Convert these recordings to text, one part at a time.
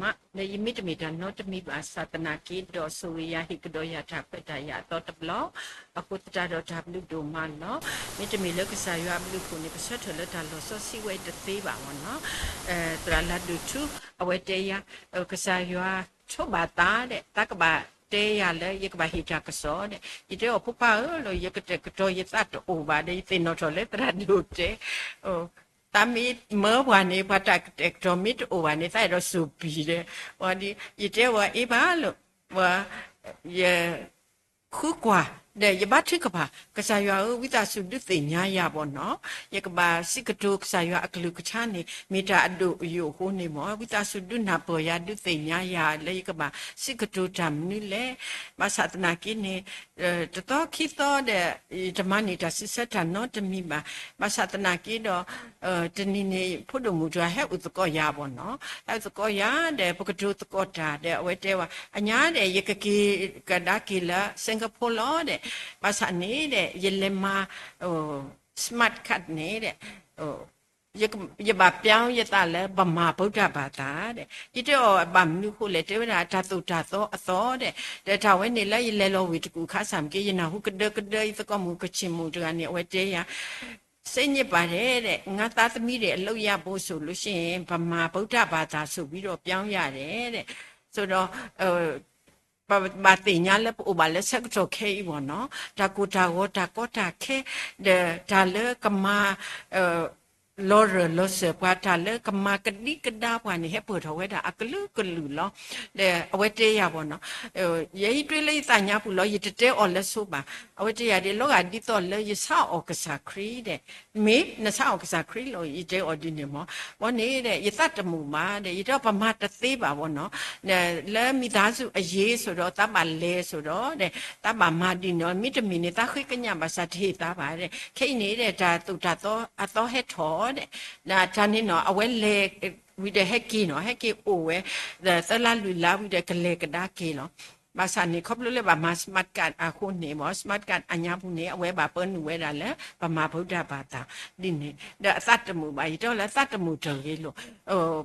မနေယမိတမီတာနောတမိပါသတနာကိတောဆိုရိယဟိကတောယထာပတယတောတဘလအခုတတတော်ဓဘလူဒိုမနောမိတမီလကစားယဘလူခုနေပစတ်ထလတလောဆစီဝဲတသေးပါမနော်အဲတရလာဒုထုအဝဲတေယကစားယချုဘာတာတဲ့တကဘာတေးရလဲယကဘာဟိတာကစောတဲ့ဒီတော့ဖူပါလို့ယကတဲ့ကတော့ယသတ်အိုပါတဲ့တင်တော့လေတရဒုတဲ့ဟို tamit mwane pata tektomit owane sai ro supire wani ite wa ibalo wa ye khukwa เด็กจอมิดโอวันนี้ใส่เราสูบปีเลยวันนี้ยีเจ้าว่าอีบ้าหรอว่ากว่ายาทึกกับกษัตริย์วิตาสุดติญาญาบ่เนาะยกบาสิกตุกษัตริย์อักลุกชานี่มีตาอดุอยู่โหนี่หมอวิตาสุดนาปยาดุติญาญาเลยกบาสิกตุจำนี่แหละมาศาสนากินี่เอ่อตตอคิดตอเดธรรมนี่ตาสิสะตาเนาะจะมีบามาศาสนากิดอเอ่อตนี่นี่พุทธมูจาให้อุตกอยาบ่เนาะอุตกอยาเดปกตุตกอตาเดเอาไว้เตว่าอัญญาเดยกกีกะดากิละสิงคโปร์ลอเดภาษานี้เด็ยเลมาโอ้สมาร์ทคัดนี้เด็โอ้ยกยบาเปียงยตาเลบมาพุทธบาตาเด็จิตอบัมนุคุเลเทวดาตาตุตาโตอโตเด็แต่ถ้าเวนี่ละยเลโลวิตกุขาสามเกยนาหุกเดกเดยตะกมูกชิมูตกานี่เวเตยาစိတ်ညစ်ပါတယ်တဲ့ငါသားသမီးတွေအလုပ်ရဖို့ဆိုလို့ရှိရင်ဗမာဗုဒ္ဓဘာသာဆိုပြီးတော့ပြောင်းရတယ်တဲ့ဆိုတော့ဟို ba ba tinya le po ba le sek to ke i bo no ta ku ta go ta ko ta ke de ta le kama eh လောရလောစပွားတာလေကမာကတိကဒါပွားနေဟဲ့ပေါ်တော်ဝဲတာအကလူကလူလောတဲ့အဝဲတေးရပါတော့ယေတွေးလေးစညာပူလောယတတဲအော်လက်ဆိုပါအဝဲတေးရဒီလောကဒီတော့လေယဆောအော်ကစားခရီတဲ့မေနဆောအော်ကစားခရီလောယတဲအော်ဒီနေမောဘောနေတဲ့ယသတ္တမူမာတဲ့ယတော့ဗမာတသေးပါဘောနော်လဲမိသားစုအရေးဆိုတော့တမလဲဆိုတော့တဲ့တမမာဒီနော်မိတမီနေတာခိကညာမစတေးတာပါတဲ့ခိနေတဲ့ဒါတူတာတော့အတော့ဟဲ့ထော်တဲ့နော်တဲ့။ဒါဂျာနေနော်အဝဲလေ with the hacky နော် hacky အိုဝဲသလလူလာ with the ကလေကဒါကေနော်ဘာသာနေခပ်လို့လေဘာမစမတ်ကန်အခုနေမစမတ်ကန်အညာဘူးနေအဝဲဘာပန်းဝဲတာလဲဗမာဗုဒ္ဓဘာသာဒီနေဒါသတ်တမှုပါရတော့လဲသတ်တမှုတော်ရေလို့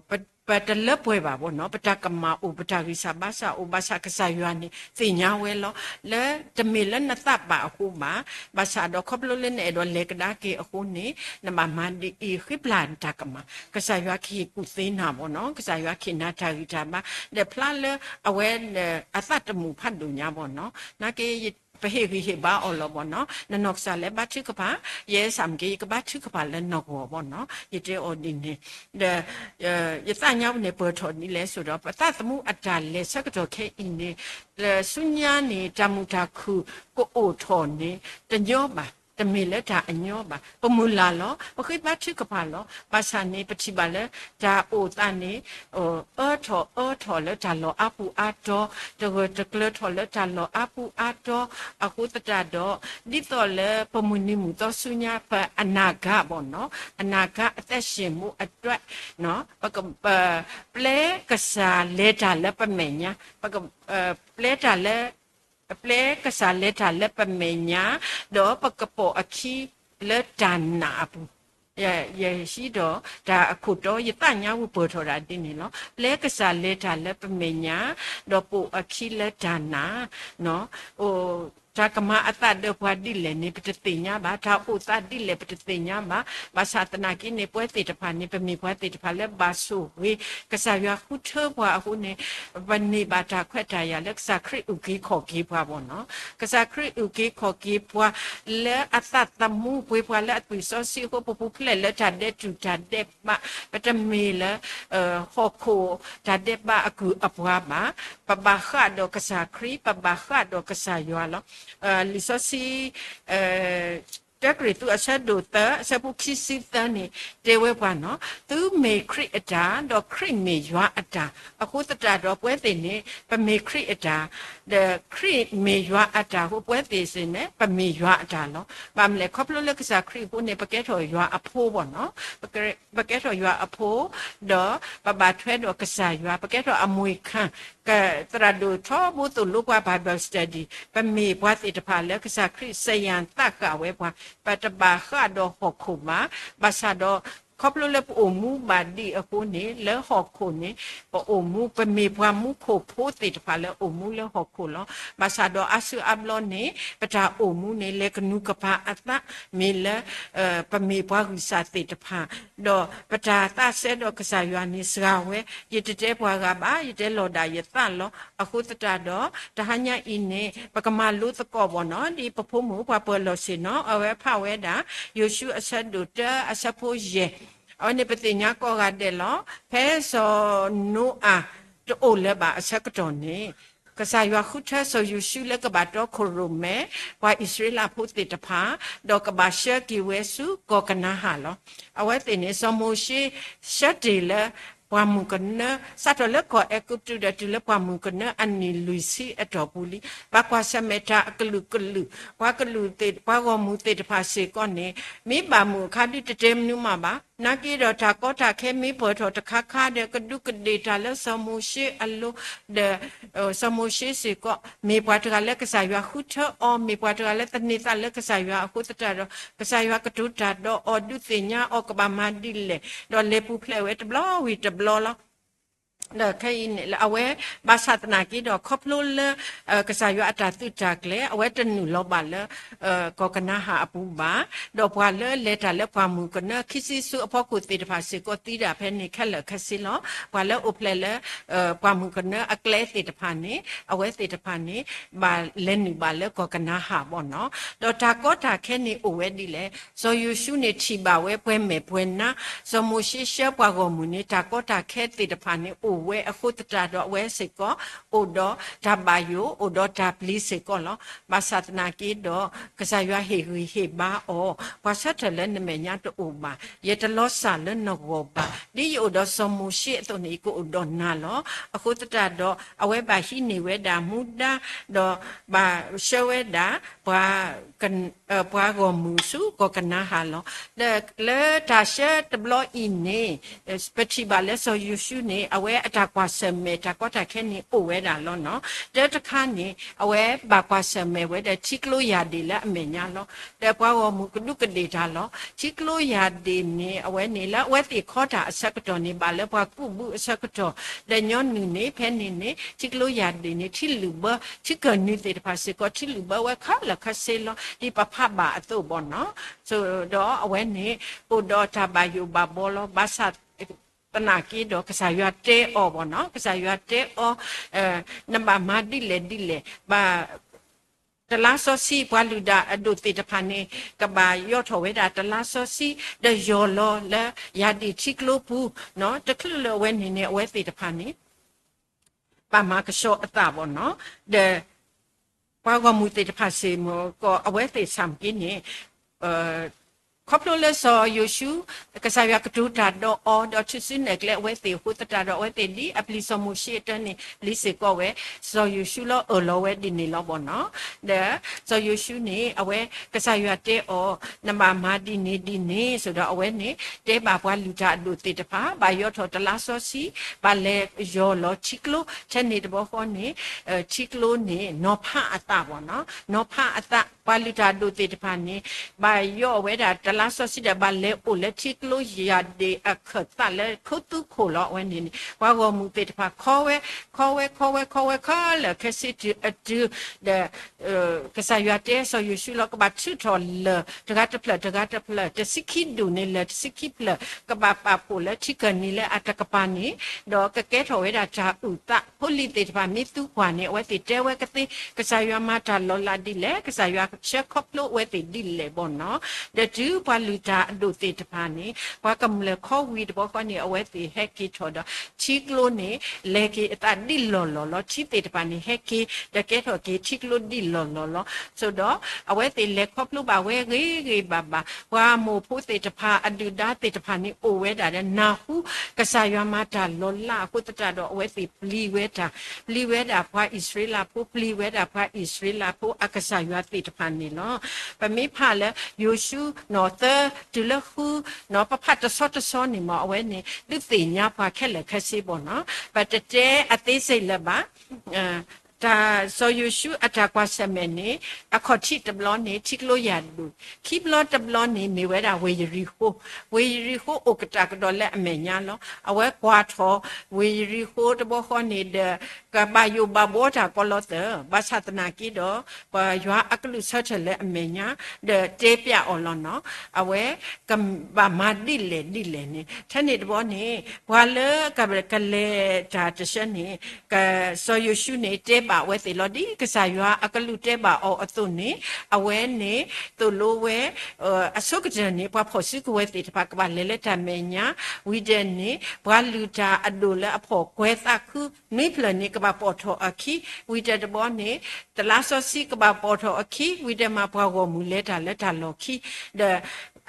ဟို ပတလပွဲပါဘောနော်ပတကမဥပတရိစာဘာစာဥဘာစာကစားယွာနီစိညာဝဲလောလဲတမေလနတပါအခုမှာဘာစာတော့ခပလလနဲ့တော့လေကဒါကေအခုနေနမမန်ဒီဤခိပလန်တကမကစားယွာခိကုသိနာဘောနော်ကစားယွာခိနာတာဂီတာမလေဖလာလေအဝဲအသတ်တမှုဖတ်တူညာဘောနော်နာကေ ပဟေဟိဟေဘာအော်လောဘောနော်နနော့ဆာလေဘတ်ချကပါယေဆမ်ကေကဘတ်ချကပါလေနော့ဘောနော်ယတေအော်ဒီနေတဲ့ယသညာနေပေါ်ထော်နီလဲဆို တော့ပတသမှုအတာလဲစကတော့ခဲအင်းနေဆုညာနေတမှုတာခုကိုအိုထော်နေတညောပါတမေလက်ဒါအညောပါပမူလာလောပခိပတ်ချကပါလောပါစာနေပတိပါလေဒါအိုတန်နေဟိုအောထောအောထောလက်ဒါလောအပူအတော်တကတကလထောလက်ဒါလောအပူအတော်အခုတတတော့ဒီတော့လေပမူနိမှုတော့ဆုညာပအနာဂဘောနော်အနာဂအသက်ရှင်မှုအတွက်နော်ပကပလဲကစားလေဒါလပမေညာပကပလဲဒါလေ ple kasale ta le pamenya do pakapo achi le dana apu ya ya shi do da akhu do ya ta nya wu po tho da tin ni lo ple kasale ta le pamenya do po achi le dana no o တာကမအတ တ်တော့ဘွားတိလေနေပတသိညာဘာသာဥသတိလေပတသိညာဘာဘာသာတနာကိနေပွဲတိတဖာနေပမိပွဲတိတဖာလဲဘာဆုဝေကစားရခုထဘွားအခုနေဗနေဘာတာခွက်တာရလက်စာခရစ်ဥကိခေါ်ကိဘွားဘောနော်ကစားခရစ်ဥကိခေါ်ကိဘွားလဲအတတ်တမှုပွေဘွားလဲအပူစောစီဟိုပပူဖလဲလဲတာတဲ့တူတာတဲ့မပတမေလဲအဟောခိုတာတဲ့ဘာအခုအဘွားမှာပဘာခါတော့ကစားခရစ်ပဘာခါတော့ကစားရလော li so si eh တက်ကရီသူအဆက်တို့တအဆက်ဖို့ခစ်စစ်တန်းနေတေဝဲပါနော်သူမေခရစ်အတာတော့ခရစ်မေရွာအတာအခုတတတော့ပွဲတင်နေပမေခရစ်အတာ the ခရစ်မေရွာအတာဟိုပွဲတင်စင်နေပမေရွာအတာနော်ဗာမလဲခေါပလိုလက်ကစားခရစ်ဟိုနေပကက်ထော်ရွာအဖိုးပေါ့နော်ပကက်ပကက်ထော်ရွာအဖိုးတော့ပပထွဲတော့ကစားရွာပကက်ထော်အမွေခန့် ကတရဒူထောဘုသူလုကွာ Bible study ပမေဘွားတိတဖာလက်ကစားခရစ်စယံတက်ကဝဲဘွားပတဘာခါတော့ဟခုမာဘာသာ တော့ခေါပလိုလေပိုမူဘာဒီအခုနေလဲဟော့ခုနေပိုမူပမေဘွားမူခိုဖိုးတေတဖာလဲအိုမူလဲဟော့ခုလောဘာသာတော့အဆူအဘလောနေပတာအိုမူနေလဲကနုကပါအတမေလဲပမေဘွားကူစာတေတဖာတော့ပတာတဆဲတော့ကစားရွာနေစကားဝဲရတတဲဘွားကပါရတဲလော်ဒါရတလောအခုတတတော့တဟညာအင်းနေပကမာလူတကောဘောနော်ဒီပဖို့မူဘွားပေါ်လို့စင်နော်အဝဲဖဝဲတာယေရှုအဆက်တို့တအဆက်ဖို့ရဲ့ အနိပတိညာကောကတဲ့လောဖဲစောနုအာတိုလည်းပါအဆက်ကတော့နေကစားရွာခုထဆိုယူရှုလကဘာတော့ခရုမဲဝါဣသရေလဖို့တေတဖာတော့ကဘာရှက်ကီဝဲစုကောကနာဟာလောအဝဲတင်နေစမိုရှိရှက်တီလေ ပွားမှုကနစတ်လက်ကောအကုတ်တူဒတူလပွားမှုကနအန်နီလူစီအတော်ပူလီဘကွာစမတာအကလူကလူဘွားကလူတေဘွားကောမှုတေတဖာစေကောနေမိပါမှုခါတိတတဲမနုမှာပါနာကီတော့တာကောတာခဲမိပေါ်တော့တခါခါတဲ့ကဒုကဒေတာလဲစမှုရှိအလိုတဲ့စမှုရှိစေကောမေပွားတကလက်ကစားရွာခုထအော်မေပွားတကလက်တနေတာလက်ကစားရွာအခုတတတော့ကစားရွာကဒုတာတော့အော်ဒုတင်ညာအော်ကဘာမဒီလေတော့လေပူဖလဲဝဲတဘလဝီတဘလလား ဒါခိုင်လအဝဲဘာသာတနာကီတော့ခေါပလိုလကစားရအတာတုတာကလေအဝဲတနုလောပါလကောကနာဟာအပူပါတော့ဘွာလလေတာလေပွားမှုကနခိစီစုအဖို့ကိုတေတဖာစေကိုတီတာဖဲနေခက်လခစီလောဘွာလဥပလေလပွားမှုကနအကလဲတေတဖာနေအဝဲတေတဖာနေဘာလဲနုပါလေကောကနာဟာပေါ့နော်တော့တာကောတာခဲနေအဝဲဒီလေဇောယူရှုနေချီပါဝဲပွဲမယ်ပွဲနာဇောမိုရှိရှပွားကောမူနေတာကောတာခဲတေတဖာနေအိုဝဲအခုတတတော့ဝဲစေကောအိုတော့ဓဘယိုအိုတော့ဓပလီစေကောလောဘာသာတနာကီတော့ကစားရွာဟေဟေဟေဘာအောဘာသာတလည်းနမေညာတူဘာယတလောဆာလနောဘာဒီယိုတော့စမှုရှိအတုန်ဤကိုတော့နာလောအခုတတတော့အဝဲပါရှိနေဝဲတာမူတာတော့ဘာရှဝဲတာဘာကန်ဘွားကိုမူစုကိုကနာဟာလောလေလေတာရှက်တဘလအင်းနေစပတိပါလဲဆိုယူရှုနေအဝဲအတာကွာဆမေတာကောတာခဲနေအိုဝဲတာလောနော်တဲ့တခါနေအဝဲဘာကွာဆမေဝဲတဲ့ချိကလိုယာဒီလဲအမေညာလောတဲ့ဘွားကိုမူကနုကဒေတာလောချိကလိုယာဒီနေအဝဲနေလဲအဝဲတိခေါ်တာအဆက်ကတော့နေပါလဲဘွားကုဘူးအဆက်ကတော့တဲ့ညောနုနေဖဲနေနေချိကလိုယာဒီနေချိလူဘချိကနုတေတဖာစေကောချိလူဘဝဲခါလခဆေလောဒီပဖဘာအတုဘောနော်ဆိုတော့အဝဲနေပိုတော့တဘယုဘဘောလောဘာသာ တနာကီတော့ကစားရွာတဲအော်ဘောနော်ကစားရွာတဲအော်အဲနမမဒီလေဒီလေဘာတလားစောစီဘွာလူဒါအဒုတေတဖာနေကဘာရော့ထော်ဝဲတာတလားစောစီဒယောလောလဲယာဒီချီကလိုပူနော်တကလလဝဲနေနေဝဲတေတဖာနေပါမကရှော့အတာဘောနော်တဲ့ပွားကမှုတေတဖာစေမကိုအဝဲတေဆမ်ကင်းနေအဲ ခေါပလိုလဲဆောယိုရှုကစားရကတူတာတော့အော်တော့ချစ်စနေကလေးဝဲတေဟူတတာတော့ဝဲတေဒီအပလီဆမှုရှိတဲ့နေလီစေကောဝဲဆောယိုရှုလောအလောဝဲဒီနေလောဘောနော်တဲ့ဆောယိုရှုနေအဝဲကစားရတဲ့အော်နမမာဒီနေဒီနေဆိုတော့အဝဲနေတဲပါဘွားလူတာလူတေတဖာဘာယောထော်တလားဆောစီဘာလဲ ယောလောချီကလိုချက်နေတဘောခေါ်နေချီကလိုနေနောဖအတာဘောနော်နောဖအတာဘာလူတာလူတေတဖာနေဘာယောဝဲတာတလားဆောစီတဲ့ဘာလဲအိုလက်ချီကလိုယာဒေအခတ်တလဲခုတုခိုလောဝဲနေဘာကောမူတေတဖာခေါ်ဝဲခေါ်ဝဲခေါ်ဝဲခေါ်ဝဲခါလဲခစီတီအတူတဲ့ကစားရတဲ့ဆိုယူရှုလောကဘာချူထော်လတကတ်ပလတကတ်ပလတစိခိဒူနေလက်စိခိပလကဘာပါပိုလက်ချီကနေလဲအတကပါနေတော့ကကဲထော်ဝဲတာချာဥတဟိုလီတေတဖာမိတုခွာနေဝဲတေတဲဝဲကတိကစားရမတာလောလာဒီလဲကစားရချက်ခေါပလို့ဝဲတေဒီလေဘောနော်တဲ့တူဘွာလူတာအလို့တေတဖာနေဘွာကမလခေါဝီတဘောကနေအဝဲတေဟက်ကီထော်တော့ချီကလိုနေလေကီအတဒီလောလောလောချီတေတဖာနေဟက်ကီတကဲထော်ကီချီကလိုဒီလောလောလောဆိုတော့အဝဲတေလေခေါပလို့ပါဝဲဂေဂေဘာဘာဘွာမိုဖို့တေတဖာအဒူဒါတေတဖာနေအိုဝဲတာတဲ့နာဟုကစားရမတာလောလာခုတတတော့အဝဲတေပလီဝဲတာပလီဝဲတာဘွာဣသရေလဖို့ပလီဝဲတာဘွာဣသရေလဖို့အကစားရတေတဖာနေလောပမေဖာလေယိုရှုနော်သတူလခုနော်ပဖတ်တဆော့တဆောနေမအဝဲနေလူသိညာဖာခက်လက်ခက်စီပေါ့နော်ပတတဲအသေးစိတ်လက်ပါအဲဒါဆိုယူရှုအတာကွာဆမနေအခုတိတဘလနေတိကလိုရလူခိဘလတဘလနေမေဝဲတာဝေရီဟိုဝေရီဟိုအိုကတာ ကတော့လက်အမေညာလောအဝဲကွာထောဝေရီဟိုတဘောခေါနေတဲ့ကဘာယုဘဘောတာကောလောတဲ့ဘာသတနာကီတော့ဘာရွာအကလူဆက်ချက်လက်အမေညာတဲ့တေးပြအော်လောနော်အဝဲကဘာမာဒီလေဒီလေနေထနေတဘောနေဘွာလေကဘကလေတာတရှနေကဆိုယူရှုနေတေပါဝဲစီလော်ဒီကစားရွာအကလူတေပါအော်အသွနေအဝဲနေသူလိုဝဲအဆုကကြနေပွားဖို့စီကဝဲစီတပါကပါလေလက်တမေညာဝီဒန်နေဘွာလူတာအဒိုလေအဖို့ကွဲသခုနိဖလနေကပါပေါ်ထောအခီဝီဒတဘောနေတလားစောစီကပါပေါ်ထောအခီဝီဒမှာဘွာကိုမူလက်တာလက်တာလော်ခီဒ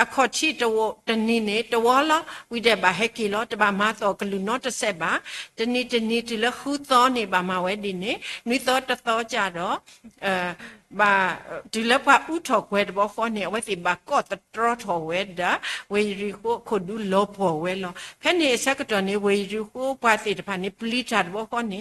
အခေါ်ချီတဝတနီနေတဝလာဝိတဲ့ဘာဟက်ကီလောတဘာမသောကလူနော့တဆက်ပါတနီတနီတလခူသောနေပါမဝဲဒီနေနွိသောတသောကြတော့အဲဘာဒီလပဥထောခွဲတဘောခေါ်နေဝဲစီဘာကော့တတရထောဝဲဒါဝေရီကိုခုဒူလောပေါ်ဝဲလောဖဲနေစကတော်နေဝေရီကိုပွားစီတဖာနေပလီချတ်ဘောခေါ်နေ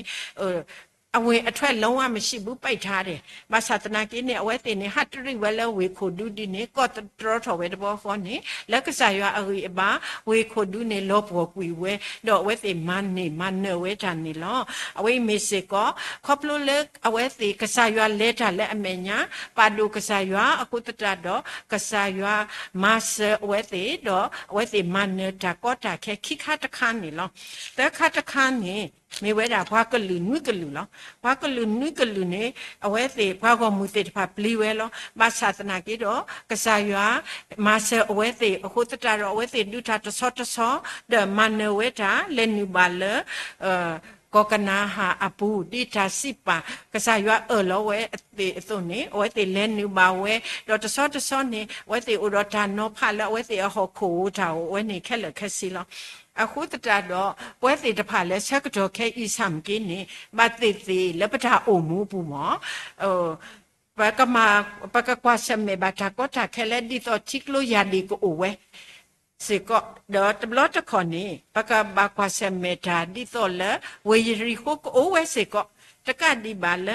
အဲအဝင်အထွက်လုံးဝမရှိဘူးပိတ်ထားတယ်။မသတနာကိနဲ့အဝဲတင်နေဟတ်တရိဝဲလဲဝေခိုဒူဒီနေကော့တတရထော်ဝဲတဘောခေါ်နေလက်ကစားရအရီအပါဝေခိုဒူနေလောပေါ်ကွီဝဲတော့ဝဲတင်မန်နေမန်နဝဲတန်နေလောအဝဲမေစေကောခေါပလိုလက်အဝဲတီကစားရလဲတာလဲအမေညာပါဒူကစားရအခုတတတော့ကစားရမဆအဝဲတီတော့အဝဲတီမန်နေတာကောတာခဲခိခါတခါနေလောတခါတခါနေမေဝဲတာဘွားကလူနွိကလူလောဘွားကလူနွိကလူနေအဝဲသေးဘွားကမူသေးတဖာပလီဝဲလောမဆာသနာကြီးတော့ကစားရွာမဆာအဝဲသေးအခုတတတော့အဝဲသေးဒုတာတဆောတဆောဒမနဝဲတာလဲနူပါလအာကောကနာဟာအပူတိတာစိပါကစားရွာအလောဝဲအသေးအစုံနေဝဲသေးလဲနူပါဝဲတော့တဆောတဆောနေဝဲသေးဥရတာနောဖလာဝဲသေးအဟောခိုးတာဝဲနေခက်လက်ခက်စီလော အခုတတတော့ပွဲစီတဖာလဲဆက်ကတော့ခဲဤဆမ်ကင်းနေမတိတိလက်ပထအုံမှုပူမောဟိုပကမပကကွာဆမေဘတာကောတာခဲလက်ဒီတော့ချီကလိုယာဒီကိုဝဲစေကောတော့တဘလတ်ခေါနေပကဘကွာဆမေတာဒီတော့လဲဝေရီခုကိုဝဲစေကော တကဒီပါလ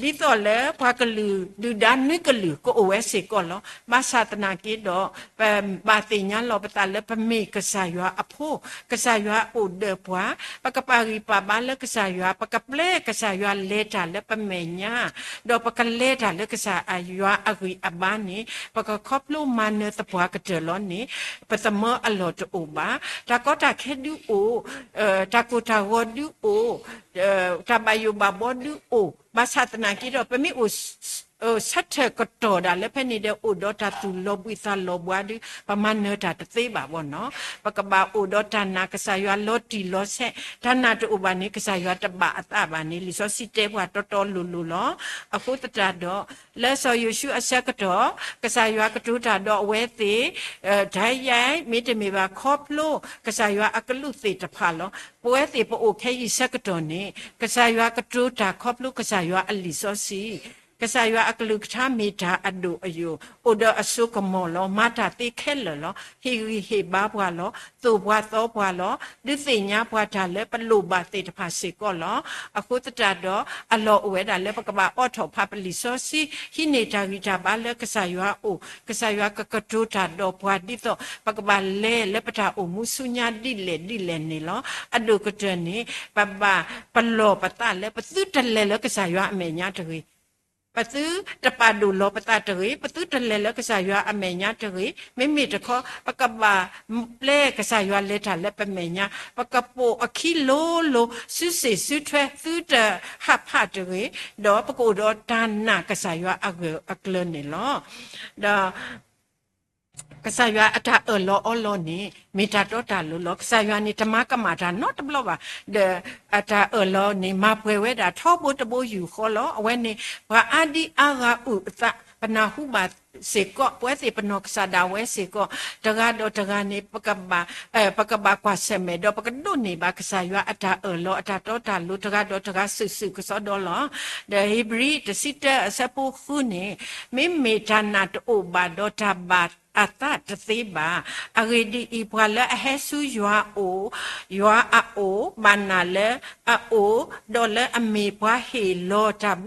လီတော့လေဘွားကလူလူဒန်နိကလူကိုအဝဲစေကောလောမဆာတနာကေတော့ပဘာတင်ညာလောပတလပမေကဆာယွာအဖိုးကဆာယွာအိုဒေဘွားပကပါရီပါဘာလကဆာယွာပကပလေကဆာယွာလေတာလပမေညာတော့ပကလေတာလကဆာအယွာအဂီအဘာနေပကခေါပလိုမန်နတဘွားကတလောနေပသမအလောတအိုဘာတာကောတာခဲဒူအိုအဲတာကိုတာဝဒူအိုတဘယုဘဘောဒူအိုဘာသတ နာကိတော့ပမိအိုဆက်ထကတော့ဒါလည်းဖက်နေတဲ့အိုဒေါ်တာသူလောပွိသလောဘွားဒီပမနတာတသေးပါဘောနော်ပကဘာအိုဒေါ်တာနာကဆာရွာလောတီလောဆက်ဌာနာတူဘာနေကဆာရွာတပအတဘာနေလီစောစီတဲဘွားတော်တော်လူလူလောအခုတတတော့လက်စောယေရှုအဆက်ကတော့ကဆာရွာကတူတာတော့အဝဲသေးဒိုင်ရိုင်မိတမီပါခေါပလိုကဆာရွာအကလုသေးတဖာလောပွဲသေးပို့ခဲဤဆက်ကတော့နေကဆာရွာကတူတာခေါပလို ကဆာရွာအလီစောစီကဆာယွာအကလုကထာမီတာအဒုအယိုအိုဒအဆုကမောလောမာတာတိခဲလလောဟီဟီဘာဘွာလောသူဘွာသောဘွာလောဒီစိညာဘွာတာလဲပလုဘာတေတဖာစေကောလောအခုတတတော့အလောအဝဲတာလဲပကဘာအော့ထောဖပလီစောစီဟိနေတာဂီတာဘာလဲကဆာယွာအိုကဆာယွာကကတိုတာတော့ဘွာဒီတော့ပကဘာလဲလဲပတာအိုမူဆုညာဒီလေဒီလေနေလောအဒုကတနေပပပလောပတာလဲပသူတလဲလဲကဆာယွာအမေညာတကြီး ပသူတပဒူလောပတတရေပသူတလဲလကစားရွာအမေညာတရေမိမိတခောပကဘာလဲကစားရွာလက်ထလက်ပမေညာပကပိုအခီလိုလိုဆုစေဆုထွဲသူတဟဖတရေတော့ပကိုတော့ဒါနာကစားရွာအကအကလနေလောဒါ ကဆာယွာအတာအလောအလောနေမေတာတော့တာလို့လောကဆာယွာနေတမကမာတာနော်တဘလောပါတဲ့အတာအလောနေမပွဲဝဲတာထောဖို့တဘိုးယူခေါ်လောအဝဲနေဘာအဒီအာဂါဥသပနာဟုဘာစေကောပွဲစေပနောကစာဒါဝဲစေကောတကားတော့တကားနေပကဘာအဲပကဘာကွာဆမေတော့ပကဒုနေဘာကဆာယွာအတာအလောအတာတော့တာလို့တကားတော့တကားဆုဆုကစောတော့လောဒဟီဘရီတစစ်တအစပူခုနေမိမေဌာနာတိုဘာတော့တာဘာ အတတသေးပါအဂေဒီဤဘွာလအဟဲဆူယွာအိုယွာအိုမနာလေအိုဒေါ်လာအမေဘွာဟေလောတဘ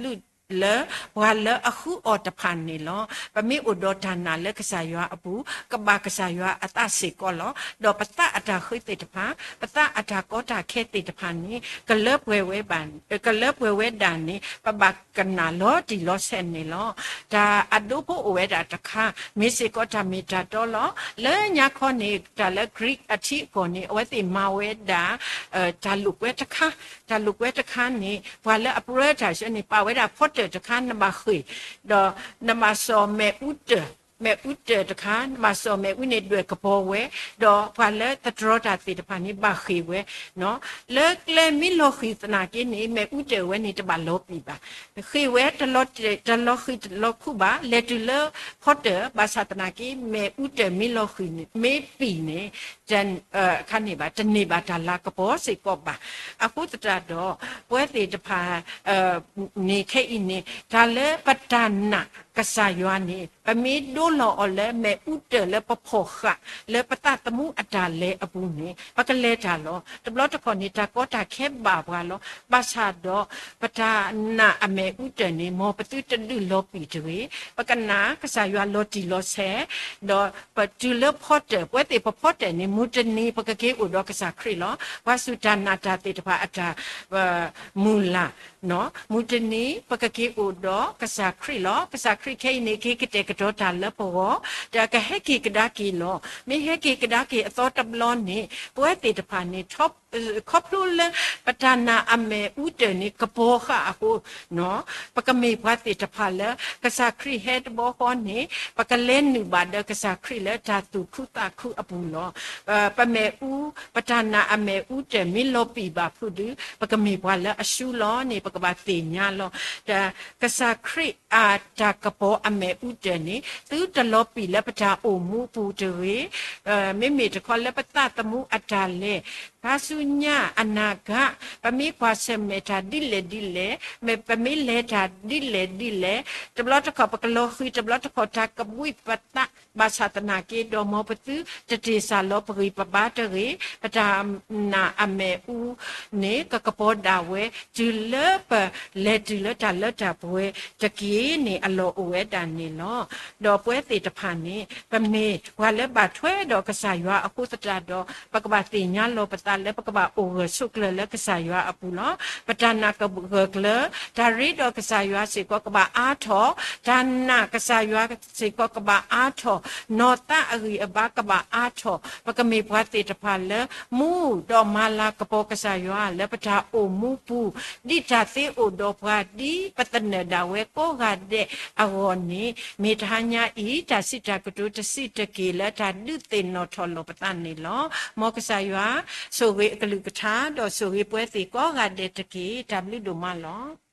လူလေဘွာလအခုအော်တဖန်နေလောပမေဥဒေါ်ဌာနာလေကစားရွာအပူကဘာကစားရွာအတစေကောလောဒေါ်ပတအတာခိတေတဖန်ပတအတာကောတာခဲတေတဖန်နေကလပ်ဝဲဝဲပန်ကလပ်ဝဲဝဲဒန်နေပဘကနာလောတီလောဆန်နေလောဒါအဒုဖို့ဝဲတာတခါမေစေကောတာမီတာတော်လောလဲညာခေါနေတာလဲ Greek အထိကိုနေဝဲတိမာဝဲဒါအဲဒါလုကွဲတခါဒါလုကွဲတခါနေဘွာလဲအပရတာရှင်နေပါဝဲတာဖော့တဲ့တခါနမခိဒေါ်နမဆောမေဥတမေဥတတခါမဆောမေဝိနေတွေကပေါ်ဝဲတော့ဖာလဲတတရတာတိတဖာနေပါခိဝဲနော်လဲကလေမီလိုခိသနာကိနေမေဥတဝဲနေတပါလောပြီပါခိဝဲတလောတလောခိတလောခုပါလေတူလဖော့တဘာသတနာကိမေဥတမီလိုခိမေပီနေဂျန်အခါနေပါတနေပါဒါလာကပေါ်စိကောပါအခုတတတော့ပွဲတေတဖာအဲနေခိနေဒါလဲပတ္တနာကဆာယွာနေပမေဒိုလောအလဲမေဥတလဲပဖောခလဲပတတမှုအတာလဲအပူနေပကလဲတာလောတဘလတခေါနေတာကောတာခဲပါဘွာလောပါစာတော့ပတာနာအမေဥတနေမောပတုတလူလောပီတွေပကနာကဆာယွာလောတီလောဆဲတော့ပတူလဖော့တယ်ပွဲတေပဖော့တယ်နေမူတနေပကကေဥတော့ကဆာခရီလောဝါစုတနာတာတေတပါအတာမူလာ နော်မူတနေပကကေဥတော့ကဆာခရီလောကဆာခရီခဲနေကေကတဲ့ကတော့တာလပေါ်တာကဟဲကေကဒါကီလောမေဟဲကေကဒါကီအသောတဘလောနေပွဲတေတဖာနေ top ခေါပလူလပတနာအမေဥတနေကဘောခအခုနော်ပကမေဘတ်တေတဖာလကဆာခရီဟက်ဘောဟောနေပကလဲနုဘာဒကဆာခရီလဓာတုခုတာခုအပူလောပမေဥပတနာအမေဥတမီလောပိဘာဖုဒပကမေဘွာလအရှုလောနေပကဘာတေညာလောဒါကဆာခရီအာတာကဘောအမေဥတနေသူတလောပိလပတာအိုမူပူတွေမေမေတခေါ်လပတတမှုအတာလေဘာစုညာအနာဂပမိခွာစမေတာဒီလေဒီလေမေပမိလေတာဒီလေဒီလေတဘလတ်ခပကလောခိတဘလတ်ခတာကဘွိပတဘာသာတနာကေဒေါ်မောပတုတတိစာလောပရိပပါတရေပတာနာအမေဦးနေကကပောဒါဝဲဂျူလပလေဂျူလတာလတာပွဲတကီနေအလောအဝဲတန်နေလောဒေါ်ပွဲတေတဖန်နေပမေဝါလက်ပါထွဲဒေါ်ကဆာရွာအခုစတာဒေါ်ပကပတိညာလောပတာလေပကပအိုရဆုကလလကဆာရွာအပူလောပတနာကဘကလဒါရီဒေါ်ကဆာရွာစေကောကပအားထောဒါနာကဆာရွာစေကောကပအားထောနောတအရီအဘကပအားထောပကမေဘွားတေတဖာလေမူဒေါ်မာလာကပောကဆာရွာလေပတာအိုမူပူဒီတာသေးအိုဒေါ်ဘွားဒီပတနေဒါဝဲကိုကတဲ့အဝေါ်နေမေတဟာညာဤတာစစ်တာကတုတစိတကေလတာဒုတေနောထောလောပတနေလောမောကဆာရွာဆိုဝေအကလူကထာတော့ဆိုဝေပွဲစီကောကတဲ့တကေ W ဒုမလော